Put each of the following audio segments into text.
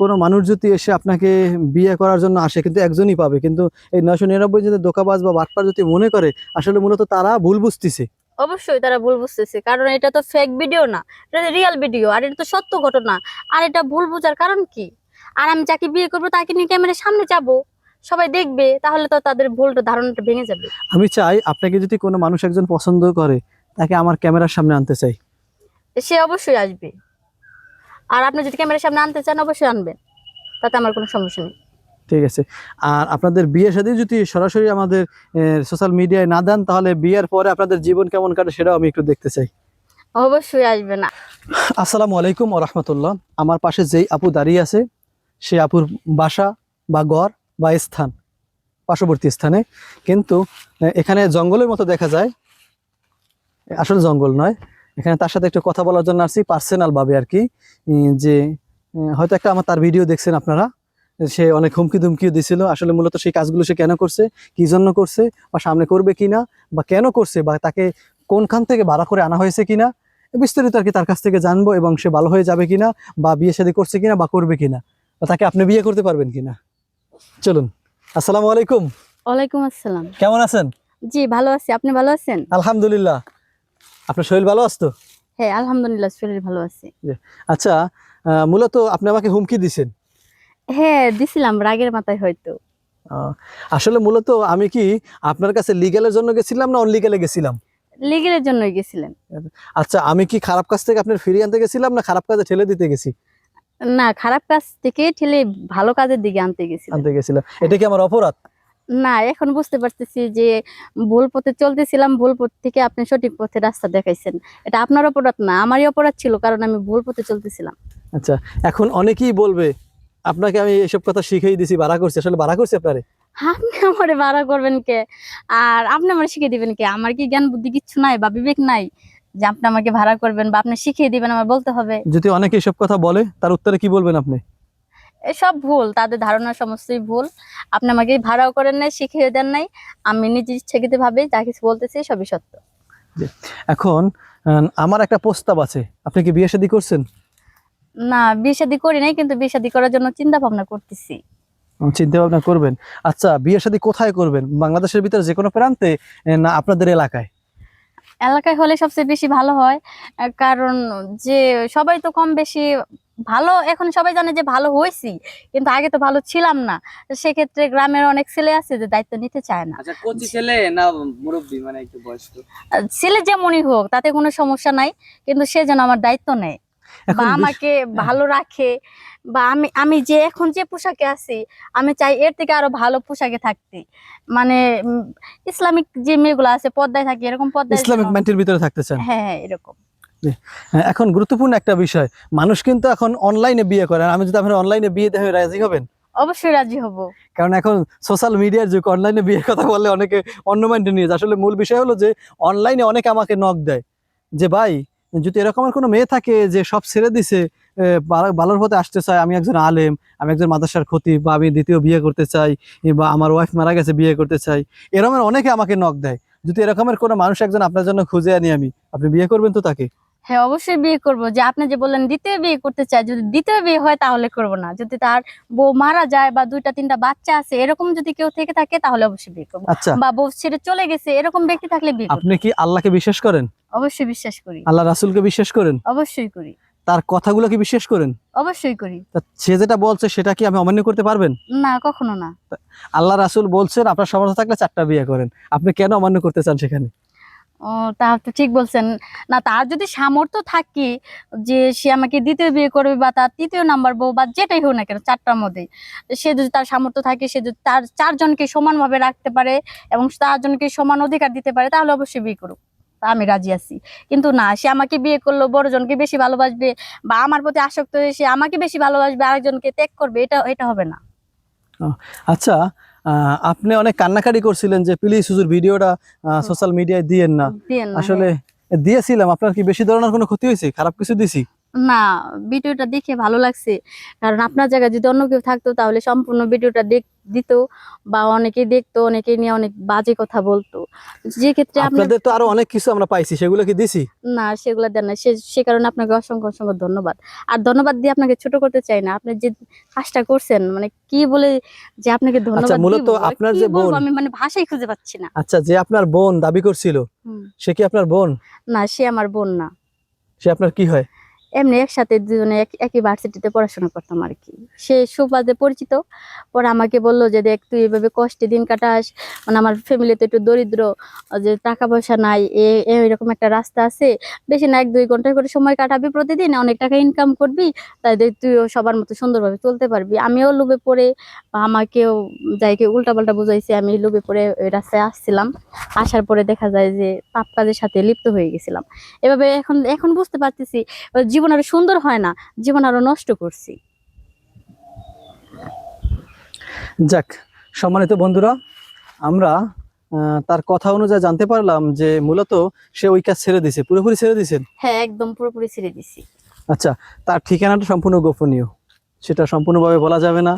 কোনো মানুষ যদি এসে আপনাকে বিয়ে করার জন্য আসে কিন্তু একজনই পাবে। কিন্তু এই নয়শো নিরানব্বই যদি দোকাবাজ বা বাটপার যদি মনে করে আসলে মূলত তারা ভুল বুঝতেছে। অবশ্যই তারা ভুল বুঝতেছে কারণ এটা তো ফেক ভিডিও না এটা রিয়েল ভিডিও আর এটা তো সত্য ঘটনা। আর এটা ভুল বোঝার কারণ কি? আর আমি যাকে বিয়ে করব তাকে নিয়ে ক্যামেরার সামনে যাব সবাই দেখবে তাহলে তো তাদের ভুলটা ধারণাটা ভেঙে যাবে। আমি চাই আপনাকে যদি কোনো মানুষ একজন পছন্দ করে তাকে আমার ক্যামেরার সামনে আনতে চাই। সে অবশ্যই আসবে। আর আপনি যদি ক্যামেরার সামনে আনতে চান অবশ্যই আনবেন। তাতে আমার কোনো সমস্যা নেই। ঠিক আছে। আর আপনাদের বিয়ের সাথে যদি সরাসরি আমাদের সোশ্যাল মিডিয়ায় না দেন তাহলে বিয়ের পরে আপনাদের জীবন কেমন কাটে সেটাও আমি একটু দেখতে চাই। অবশ্যই আসবে না আসসালামু আলাইকুম রহমতুল্লাহ। আমার পাশে যেই আপু দাঁড়িয়ে আছে সে আপুর বাসা বা গড় বা স্থান পার্শ্ববর্তী স্থানে। কিন্তু এখানে জঙ্গলের মতো দেখা যায়। আসলে জঙ্গল নয় এখানে তার সাথে একটু কথা বলার জন্য আসছি পার্সোনাল ভাবে আর কি। যে হয়তো একটা আমার তার ভিডিও দেখছেন আপনারা সে অনেক হুমকি ধুমকিও দিছিল আসলে মূলত সেই কাজগুলো সে কেন করছে কি জন্য করছে বা সামনে করবে কিনা বা কেন করছে বা তাকে কোনখান থেকে ভাড়া করে আনা হয়েছে কিনা বিস্তারিত আর কি তার কাছ থেকে জানব এবং সে ভালো হয়ে যাবে কিনা বা বিয়ে শাদী করছে কিনা বা করবে কিনা বা তাকে আপনি বিয়ে করতে পারবেন কিনা। চলুন আসসালামু আলাইকুম। ওয়ালাইকুম আসসালাম। কেমন আছেন? জি ভালো আছি। আপনি ভালো আছেন? আলহামদুলিল্লাহ। আপনার শরীর ভালো আসতো হ্যাঁ আলহামদুলিল্লাহ শরীর ভালো আছে। আচ্ছা মূলত আপনি আমাকে হুমকি দিছেন। হ্যাঁ দিছিলাম রাগের মাথায় হয়তো। আসলে মূলত আমি কি আপনার কাছে লিগ্যালের জন্য গেছিলাম না অনলিগ্যালে গেছিলাম? লিগেলের জন্যই গেছিলেন। আচ্ছা আমি কি খারাপ কাজ থেকে আপনার ফিরিয়ে আনতে গেছিলাম না খারাপ কাজে ঠেলে দিতে গেছি? না খারাপ কাজ থেকে ঠেলে ভালো কাজের দিকে আনতে গেছিলেন আনতে গেছিলাম। এটা কি আমার অপরাধ? না এখন বুঝতে পারতেছি যে ভুল পথে চলতেছিলাম ভুল পথ থেকে আপনি সঠিক পথে রাস্তা দেখাইছেন। এটা আপনার অপরাধ না আমারই অপরাধ ছিল কারণ আমি ভুল পথে চলতেছিলাম। আচ্ছা এখন অনেকেই বলবে আপনাকে আমি এসব কথা শিখেই দিছি বাড়া করছি। আসলে বাড়া করছি আপনারে? আপনি আমারে ভাড়া করবেন কে? আর আপনি আমার শিখিয়ে দিবেন কে? আমার কি জ্ঞান বুদ্ধি কিচ্ছু নাই বা বিবেক নাই যে আপনি আমাকে ভাড়া করবেন বা আপনি শিখিয়ে দিবেন আমার বলতে হবে? যদি অনেকে এসব কথা বলে তার উত্তরে কি বলবেন আপনি? এসব ভুল তাদের ধারণা সমস্তই ভুল। আপনি আমাকে ভাড়াও করেন নাই শিখিয়ে দেন নাই। আমি নিজে ইচ্ছাকৃত ভাবে যা কিছু বলতেছি সবই সত্য। এখন আমার একটা প্রস্তাব আছে। আপনি কি বিয়ে শাদী করছেন? না বিয়ে শাদী করি নাই কিন্তু বিয়ে শাদী করার জন্য চিন্তা ভাবনা করতেছি। চিন্তা ভাবনা করবেন। আচ্ছা বিয়ে শাদী কোথায় করবেন? বাংলাদেশের ভিতরে যে কোনো প্রান্তে না আপনাদের এলাকায়? এলাকায় হলে সবচেয়ে বেশি ভালো হয় কারণ যে সবাই তো কম বেশি ভালো এখন সবাই জানে যে ভালো হয়েছি কিন্তু আগে তো ভালো ছিলাম না। সেক্ষেত্রে গ্রামের অনেক ছেলে আছে যে দায়িত্ব নিতে চায় না। আচ্ছা কচি ছেলে না মুরব্বী মানে একটু বয়স্ক? ছেলে যেমনই হোক তাতে কোনো সমস্যা নাই কিন্তু সে যেন আমার দায়িত্ব নেয়। বা আমাকে ভালো রাখে বা আমি আমি যে এখন যে পোশাকে আছি আমি চাই এর থেকে আরও ভালো পোশাকে থাকতে। মানে ইসলামিক যে মেয়েগুলো আছে পর্দায় থাকে এরকম পর্দায় ইসলামিক মাইন্ডের ভিতরে থাকতে চান? হ্যাঁ হ্যাঁ এরকম। হ্যাঁ, এখন গুরুত্বপূর্ণ একটা বিষয় মানুষ কিন্তু এখন অনলাইনে বিয়ে করে। আমি যদি আপনার অনলাইনে বিয়ে দেখে রাজি হবেন? অবশ্যই রাজি হব। কারণ এখন সোশ্যাল মিডিয়ার যুগ অনলাইনে বিয়ের কথা বললে অনেকে অন্য মাইন্ডে নিয়ে যায়। আসলে মূল বিষয় হলো যে অনলাইনে অনেকে আমাকে নক দেয় যে ভাই যদি এরকমের কোনো মেয়ে থাকে যে সব ছেড়ে দিছে ভালোর পথে আসতে চায় আমি একজন আলেম আমি একজন মাদ্রাসার ক্ষতি বা আমি দ্বিতীয় বিয়ে করতে চাই বা আমার ওয়াইফ মারা গেছে বিয়ে করতে চাই এরকমের অনেকে আমাকে নক দেয়। যদি এরকমের কোনো মানুষ একজন আপনার জন্য খুঁজে আনি আমি আপনি বিয়ে করবেন তো তাকে? হ্যাঁ অবশ্যই বিয়ে করব। যে আপনি যে বললেন দ্বিতীয় বিয়ে করতে চাই যদি দ্বিতীয় বিয়ে হয় তাহলে করব না। যদি তার বউ মারা যায় বা দুইটা তিনটা বাচ্চা আছে এরকম যদি কেউ থেকে থাকে তাহলে অবশ্যই বিয়ে করব। আচ্ছা। বা বউ ছেড়ে চলে গেছে এরকম ব্যক্তি থাকলে বিয়ে আপনি কি আল্লাহকে বিশ্বাস করেন? অবশ্যই বিশ্বাস করি। আল্লাহ রাসুলকে বিশ্বাস করেন? অবশ্যই করি। তার কথাগুলো কি বিশ্বাস করেন? অবশ্যই করি। সে যেটা বলছে সেটা কি আমি অমান্য করতে পারবেন? না কখনো না। আল্লাহ রাসুল বলছেন আপনার সামর্থ্য থাকলে চারটা বিয়ে করেন। আপনি কেন অমান্য করতে চান সেখানে? ও, তা তো ঠিক বলছেন। না, তার যদি সামর্থ্য থাকে যে সে আমাকে দ্বিতীয় বিয়ে করবে বা তার তৃতীয় নাম্বার বউ বা যেটাই হোক না কেন, চারটার মধ্যে, সে যদি তার সামর্থ্য থাকে, সে যদি তার চারজনকে সমানভাবে রাখতে পারে এবং চারজনকে সমান অধিকার দিতে পারে, তাহলে অবশ্যই বিয়ে করুক। তা আমি রাজি আছি। কিন্তু না, সে আমাকে বিয়ে করল, বড়জনকে বেশি ভালোবাসবে বা আমার প্রতি আসক্ত হয়ে সে আমাকে বেশি ভালোবাসবে, আরেকজনকে ত্যাগ করবে, এটা এটা হবে না। আচ্ছা আপনি অনেক কান্নাকাটি করছিলেন যে প্লিজ হুজুর ভিডিওটা সোশ্যাল মিডিয়ায় দিয়েন না। আসলে দিয়েছিলাম। আপনার কি বেশি ধরনের কোনো ক্ষতি হয়েছে? খারাপ কিছু দিছি? হ্যাঁ। না ভিডিওটা দেখে ভালো লাগছে। কারণ আপনার জায়গায় যদি অন্য কেউ থাকতো তাহলে সম্পূর্ণ ভিডিওটা দেখ দিত বা অনেকে দেখতো অনেকে নিয়ে অনেক বাজে কথা বলতো। যে ক্ষেত্রে আপনাদের তো আরও অনেক কিছু আমরা পাইছি সেগুলো কি দিছি? না সেগুলো দেন না। সে কারণে আপনাকে অসংখ্য অসংখ্য ধন্যবাদ। আর ধন্যবাদ দিয়ে আপনাকে ছোট করতে চাই না। আপনি যে কাজটা করছেন মানে কি বলে যে আপনাকে ধন্যবাদ মূলত আপনার যে বোন- আমি মানে ভাষাই খুঁজে পাচ্ছি না। আচ্ছা যে আপনার বোন দাবি করছিল। সে কি আপনার বোন? না সে আমার বোন না। সে আপনার কি হয়? এমনি একসাথে দুজনে এক- একই ভার্সিটিতে পড়াশোনা করতাম আর কি সে সুবাদে পরিচিত। পরে আমাকে বলল যে, দেখ, তুই এভাবে কষ্টে দিন কাটাস। মানে আমার ফ্যামিলিতে একটু দরিদ্র, যে টাকা পয়সা নাই, এ এরকম একটা রাস্তা আছে। বেশি না, এক, দুই ঘণ্টা করে সময় কাটাবি প্রতিদিন, অনেক টাকা ইনকাম করবি। তাই দেখ, তুইও সবার মতো সুন্দরভাবে চলতে পারবি। আমিও লোভে পড়ে, আমাকেও যাইকে উল্টাপাল্টা বুঝাইছে, আমি লোভে পড়ে ওই রাস্তায় আসছিলাম। আসার পরে দেখা যায় যে, পাপ কাজের সাথে লিপ্ত হয়ে গেছিলাম। এভাবে এখন এখন বুঝতে পারতেছি জীবন আরও সুন্দর হয় না জীবন আরও নষ্ট করছি। যাক সম্মানিত বন্ধুরা আমরা তার কথা অনুযায়ী জানতে পারলাম যে মূলত সে ওই কাজ ছেড়ে দিছে পুরোপুরি ছেড়ে দিছেন হ্যাঁ একদম পুরোপুরি ছেড়ে দিছি। আচ্ছা তার ঠিকানাটা সম্পূর্ণ গোপনীয় সেটা সম্পূর্ণভাবে বলা যাবে না।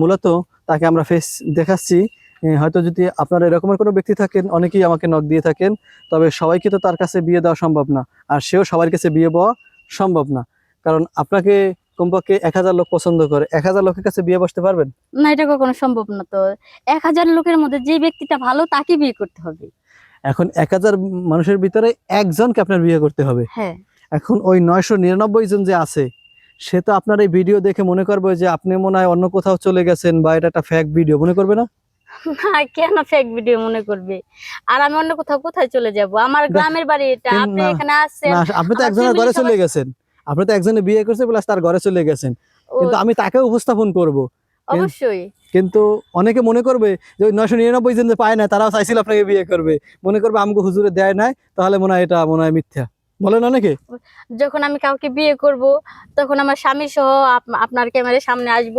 মূলত তাকে আমরা ফেস দেখাচ্ছি। হয়তো যদি আপনারা এরকমের কোনো ব্যক্তি থাকেন অনেকেই আমাকে নক দিয়ে থাকেন তবে সবাইকে তো তার কাছে বিয়ে দেওয়া সম্ভব না আর সেও সবার কাছে বিয়ে পাওয়া সম্ভব না। কারণ আপনাকে কমপক্ষে এক হাজার লোক পছন্দ করে। এক হাজার লোকের কাছে বিয়ে বসতে পারবেন? না এটা কখনো সম্ভব না তো। এক হাজার লোকের মধ্যে যে ব্যক্তিটা ভালো তাকে বিয়ে করতে হবে। এখন এক হাজার মানুষের ভিতরে একজনকে আপনার বিয়ে করতে হবে। হ্যাঁ। এখন ওই নয়শো নিরানব্বই জন যে আছে সে তো আপনার এই ভিডিও দেখে মনে করবে যে আপনি মনে হয় অন্য কোথাও চলে গেছেন বা এটা একটা ফ্যাক ভিডিও মনে করবে না? না কেন ফেক ভিডিও মনে করবে? আর আমি অন্য কোথাও কোথায় চলে যাব? আমার গ্রামের বাড়ি এটা। আপনি এখানে আসছেন আপনি তো একজনের ঘরে চলে গেছেন। আপনি তো একজনে বিয়ে করছে প্লাস তার ঘরে চলে গেছেন। কিন্তু আমি তাকে উপস্থাপন করব। অবশ্যই। কিন্তু অনেকে মনে করবে যে ওই নয়শো নিরানব্বই জন পায় না তারাও চাইছিল আপনাকে বিয়ে করবে। মনে করবে আমাকে হুজুরে দেয় নাই তাহলে মনে হয় এটা মনে হয় মিথ্যা। বলেন অনেকে যখন আমি কাউকে বিয়ে করব তখন আমার স্বামী সহ আপ- আপনার ক্যামেরার সামনে আসব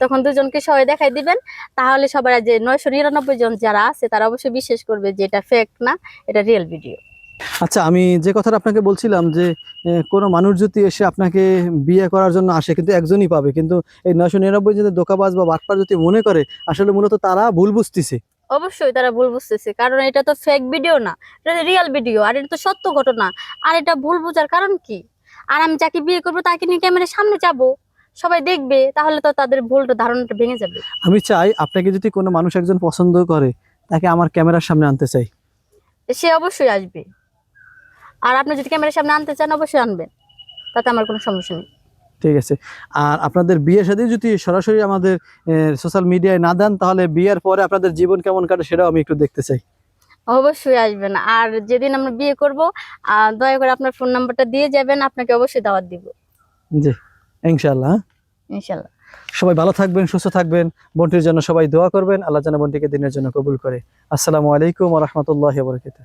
তখন দুজনকে সবাই দেখাই দিবেন। তাহলে সবাই যে নয়শো নিরানব্বই জন যারা আছে তারা অবশ্যই বিশ্বাস করবে যে এটা ফেক না এটা রিয়েল ভিডিও আচ্ছা আমি যে কথাটা আপনাকে বলছিলাম যে কোনো মানুষ যদি এসে আপনাকে বিয়ে করার জন্য আসে কিন্তু একজনই পাবে। কিন্তু এই নয়শো নিরানব্বই জনের দোকাবাজ বা বাটপার যদি মনে করে আসলে মূলত তারা ভুল বুঝতেছে। অবশ্যই তারা ভুল বুঝতেছে। কারণ এটা তো ফেক ভিডিও না এটা রিয়েল ভিডিও আর এটা তো সত্য ঘটনা। আর এটা ভুল বোঝার কারণ কি? আর আমি যাকে বিয়ে করব তাকে নিয়ে ক্যামেরার সামনে যাব? সবাই দেখবে তাহলে তো তাদের ভুলটা ধারণাটা ভেঙে যাবে। আমি চাই আপনাকে যদি কোনো মানুষ একজন পছন্দ করে তাকে আমার ক্যামেরার সামনে আনতে চাই। সে অবশ্যই আসবে। আর আপনি যদি ক্যামেরার সামনে আনতে চান অবশ্যই আনবেন। তাতে আমার কোনো সমস্যা নেই। ঠিক আছে। আর আপনাদের বিয়ের সাথে যদি সরাসরি আমাদের সোশ্যাল মিডিয়ায় না দেন তাহলে বিয়ের পরে আপনাদের জীবন কেমন কাটে সেটাও আমি একটু দেখতে চাই। অবশ্যই আসবেন। আর যেদিন আমরা বিয়ে করব দয়া করে আপনার ফোন নাম্বারটা দিয়ে যাবেন আপনাকে অবশ্যই দাওয়াত দিব। জি ইনশাল্লাহ হ্যাঁ? ইনশাল্লাহ সবাই ভালো থাকবেন সুস্থ থাকবেন বোনটির জন্য সবাই দোয়া করবেন আল্লাহ যেন বোনটিকে দিনের জন্য কবুল করে। আসসালামু আলাইকুম রহমতুল্লাহ বরকত